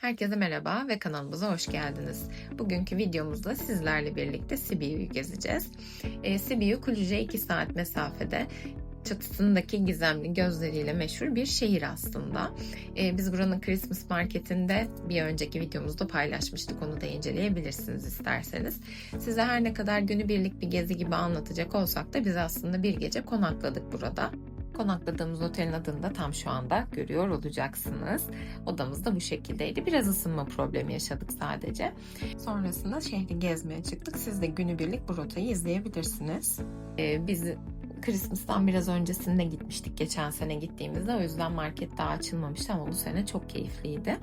Herkese merhaba ve kanalımıza hoş geldiniz. Bugünkü videomuzda sizlerle birlikte Sibiu'yu gezeceğiz. E, Sibiu Kulüce 2 saat mesafede çatısındaki gizemli gözleriyle meşhur bir şehir aslında. E, biz buranın Christmas marketinde bir önceki videomuzda paylaşmıştık. Onu da inceleyebilirsiniz isterseniz. Size her ne kadar günübirlik bir gezi gibi anlatacak olsak da biz aslında bir gece konakladık burada. Konakladığımız otelin adını da tam şu anda görüyor olacaksınız. Odamız da bu şekildeydi. Biraz ısınma problemi yaşadık sadece. Sonrasında şehri gezmeye çıktık. Siz de günübirlik bu rotayı izleyebilirsiniz. Ee, biz Christmas'tan biraz öncesinde gitmiştik geçen sene gittiğimizde. O yüzden market daha açılmamıştı ama bu sene çok keyifliydi.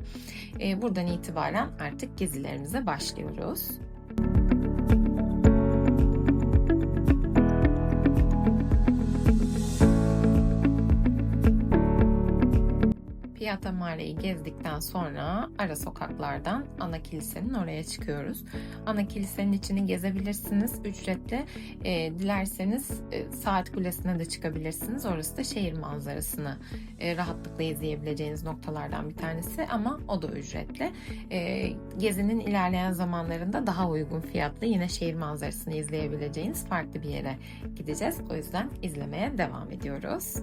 Ee, buradan itibaren artık gezilerimize başlıyoruz. Piata Mare'yi gezdikten sonra ara sokaklardan ana kilisenin oraya çıkıyoruz. Ana kilisenin içini gezebilirsiniz ücretli. E, dilerseniz e, saat kulesine de çıkabilirsiniz. Orası da şehir manzarasını e, rahatlıkla izleyebileceğiniz noktalardan bir tanesi ama o da ücretli. E, gezinin ilerleyen zamanlarında daha uygun fiyatlı yine şehir manzarasını izleyebileceğiniz farklı bir yere gideceğiz. O yüzden izlemeye devam ediyoruz.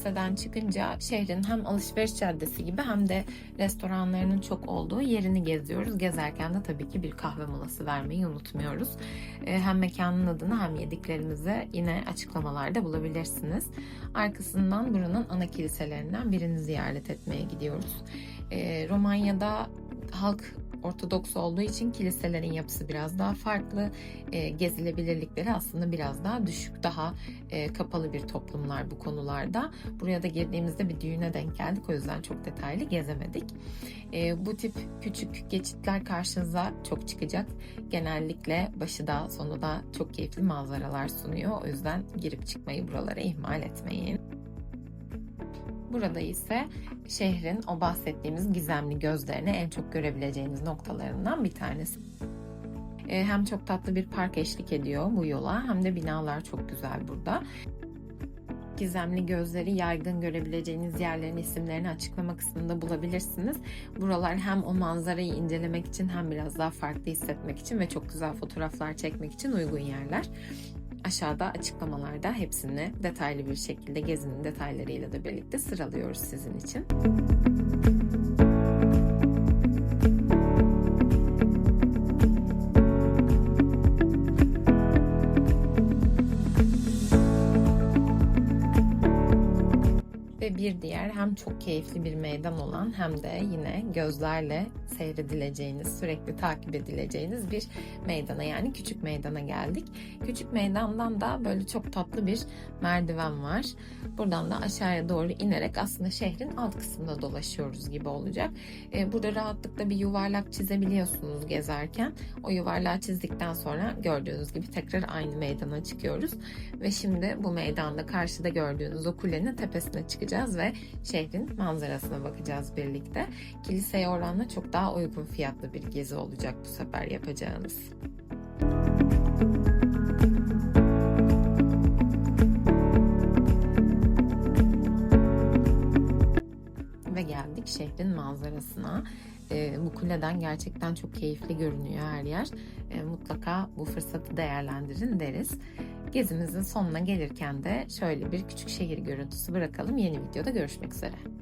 Kiliseden çıkınca şehrin hem alışveriş caddesi gibi hem de restoranlarının çok olduğu yerini geziyoruz. Gezerken de tabii ki bir kahve molası vermeyi unutmuyoruz. Hem mekanın adını hem yediklerimizi yine açıklamalarda bulabilirsiniz. Arkasından buranın ana kiliselerinden birini ziyaret etmeye gidiyoruz. Romanya'da halk Ortodoks olduğu için kiliselerin yapısı biraz daha farklı. E, gezilebilirlikleri aslında biraz daha düşük, daha e, kapalı bir toplumlar bu konularda. Buraya da girdiğimizde bir düğüne denk geldik. O yüzden çok detaylı gezemedik. E, bu tip küçük geçitler karşınıza çok çıkacak. Genellikle başı da sonu da çok keyifli manzaralar sunuyor. O yüzden girip çıkmayı buralara ihmal etmeyin. Burada ise şehrin o bahsettiğimiz gizemli gözlerini en çok görebileceğiniz noktalarından bir tanesi. E, hem çok tatlı bir park eşlik ediyor bu yola hem de binalar çok güzel burada. Gizemli gözleri yaygın görebileceğiniz yerlerin isimlerini açıklama kısmında bulabilirsiniz. Buralar hem o manzarayı incelemek için hem biraz daha farklı hissetmek için ve çok güzel fotoğraflar çekmek için uygun yerler. Aşağıda açıklamalarda hepsini detaylı bir şekilde gezinin detaylarıyla da birlikte sıralıyoruz sizin için. ve bir diğer hem çok keyifli bir meydan olan hem de yine gözlerle seyredileceğiniz, sürekli takip edileceğiniz bir meydana yani küçük meydana geldik. Küçük meydandan da böyle çok tatlı bir merdiven var. Buradan da aşağıya doğru inerek aslında şehrin alt kısmında dolaşıyoruz gibi olacak. Ee, burada rahatlıkla bir yuvarlak çizebiliyorsunuz gezerken. O yuvarlağı çizdikten sonra gördüğünüz gibi tekrar aynı meydana çıkıyoruz. Ve şimdi bu meydanda karşıda gördüğünüz o kulenin tepesine çıkacağız ve şehrin manzarasına bakacağız birlikte. Kiliseye oranla çok daha uygun fiyatlı bir gezi olacak bu sefer yapacağınız. Ve geldik şehrin manzarasına. E, bu kuleden gerçekten çok keyifli görünüyor her yer. E, mutlaka bu fırsatı değerlendirin deriz. Gezimizin sonuna gelirken de şöyle bir küçük şehir görüntüsü bırakalım. Yeni videoda görüşmek üzere.